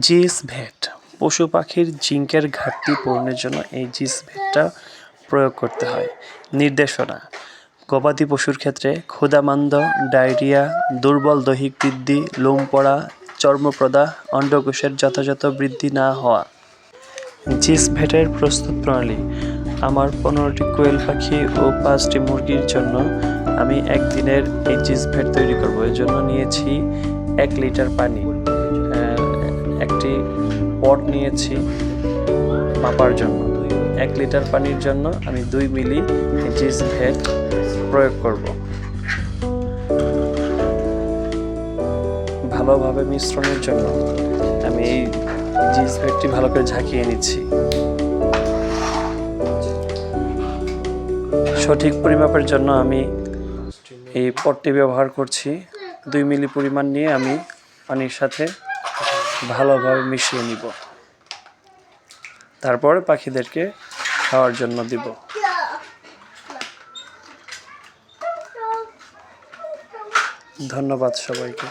জিস ভেট, পশু পাখির জিঙ্কের ঘাটতি পূরণের জন্য এই জিস ভেটটা প্রয়োগ করতে হয়। নির্দেশনা, গবাদি পশুর ক্ষেত্রে ক্ষুধামান্দ ডায়রিয়া, দুর্বল দৈহিক বৃদ্ধি, লোম পড়া, চর্মপ্রদাহ, অন্ডকোষের যথাযথ বৃদ্ধি না হওয়া। জিস ভেটের প্রস্তুত প্রণালী, আমার পনেরোটি কোয়েল পাখি ও পাঁচটি মুরগির জন্য আমি একদিনের এই জিস ভেট তৈরি করব। এর জন্য নিয়েছি এক লিটার পানি। পট নিয়েছি মাপার জন্য। এক লিটার পানির জন্য আমি দুই মিলি জিস ভেট প্রয়োগ করব। ভালোভাবে মিশ্রণের জন্য আমি এই জিন্স প্যান্টটি ভালো করে ঝাঁকিয়ে নিচ্ছি। সঠিক পরিমাপের জন্য আমি এই পটটি ব্যবহার করছি। দুই মিলি পরিমাণ নিয়ে আমি পানির সাথে ভালোভাবে মিশিয়ে নিব। তারপরে পাখিদেরকে খাওয়ার জন্য দিব। ধন্যবাদ সবাইকে।